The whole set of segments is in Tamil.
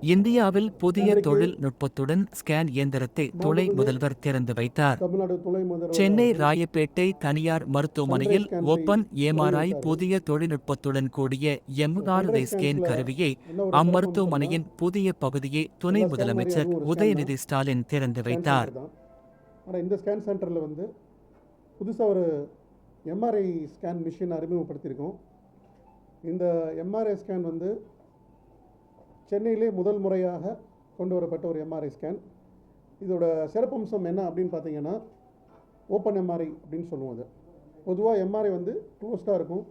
இந்தியாவில் புதிய தொழில்நுட்பத்துடன் ஸ்கேன் இயந்திரத்தை துணை முதல்வர் திறந்து வைத்தார். சென்னை ராயப்பேட்டை தனியார் மருத்துவமனையில் ஏமாராய் வெளியிட்டார். புதிய தொழில்நுட்பத்துடன் கூடிய எம்ஆர்ஐ ஸ்கேன் கருவியை அம்மருத்துவமனையின் புதிய பகுதியை துணை முதலமைச்சர் உதயநிதி ஸ்டாலின் திறந்து வைத்தார். இந்த ஸ்கேன் சென்டரில் வந்து புதுசாக ஒரு எம்ஆர்ஐ ஸ்கேன் மிஷின் அறிமுகப்படுத்தியிருக்கோம். இந்த எம்ஆர்ஐ ஸ்கேன் வந்து சென்னையிலே முதல் முறையாக கொண்டு வரப்பட்ட ஒரு எம்ஆர்ஐ ஸ்கேன் இதோட சிறப்பம்சம் என்ன அப்படின்னு பார்த்தீங்கன்னா ஓப்பன் எம்ஆர்ஐ அப்படின்னு சொல்லுவோம் அது. பொதுவாக எம்ஆர்ஐ வந்து க்ளோஸ்டாக இருக்கும்.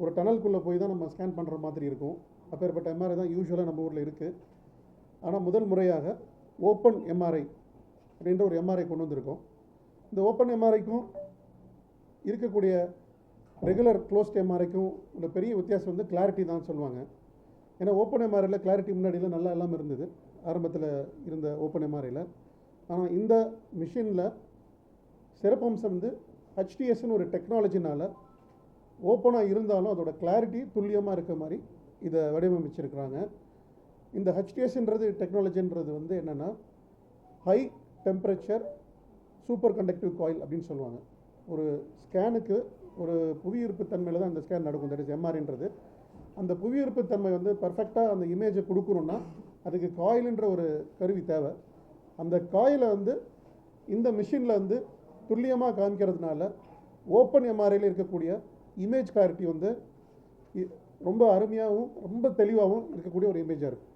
ஒரு டனல்குள்ளே போய் தான் நம்ம ஸ்கேன் பண்ணுற மாதிரி இருக்கும். அப்பேற்பட்ட எம்ஆர்ஐ தான் யூஸ்வலாக நம்ம ஊரில் இருக்குது ஆனால் முதல் முறையாக ஓப்பன் எம்ஆர்ஐ அப்படின்ற ஒரு எம்ஆர்ஐ கொண்டு வந்திருக்கோம். இந்த ஓப்பன் எம்ஆர்ஐக்கும் இருக்கக்கூடிய ரெகுலர் க்ளோஸ்ட் எம்ஆர்ஐக்கும் உள்ள பெரிய வித்தியாசம் வந்து கிளாரிட்டி தான் சொல்லுவாங்க. ஏன்னா ஓப்பன் எம்ஆர்ஐயில் கிளாரிட்டி முன்னாடியில் நல்லா இல்லாமல் இருந்தது. ஆரம்பத்தில் இருந்த ஓப்பன் எம்ஆர்ஐயில் ஆனால் இந்த மிஷினில் சிறப்பம்சம் வந்து ஹெச்டிஎஸ்னு ஒரு டெக்னாலஜினால் ஓப்பனாக இருந்தாலும் அதோட கிளாரிட்டி துல்லியமாக இருக்க மாதிரி இதை வடிவமைச்சிருக்கிறாங்க. இந்த ஹெச்டிஎஸ்ன்றது டெக்னாலஜின்றது வந்து என்னென்னா high temperature super conductive coil அப்படின்னு சொல்லுவாங்க. ஒரு ஸ்கேனுக்கு ஒரு புவியீர்ப்பு தன்மையில் தான் அந்த ஸ்கேன் நடக்கும். தட் இஸ் எம்ஆர்ன்றது அந்த புவியீர்ப்பு தன்மை வந்து பர்ஃபெக்டாக அந்த இமேஜை கொடுக்கணுன்னா அதுக்கு காயில்ன்ற ஒரு கருவி தேவை. அந்த காயிலை வந்து இந்த மிஷினில் வந்து துல்லியமாக காமிக்கிறதுனால ஓப்பன் எம்ஆர்ஐயில் இருக்கக்கூடிய இமேஜ் கிளாரிட்டி வந்து இ- ரொம்ப அருமையாகவும் ரொம்ப தெளிவாகவும் இருக்கக்கூடிய ஒரு இமேஜாக இருக்குது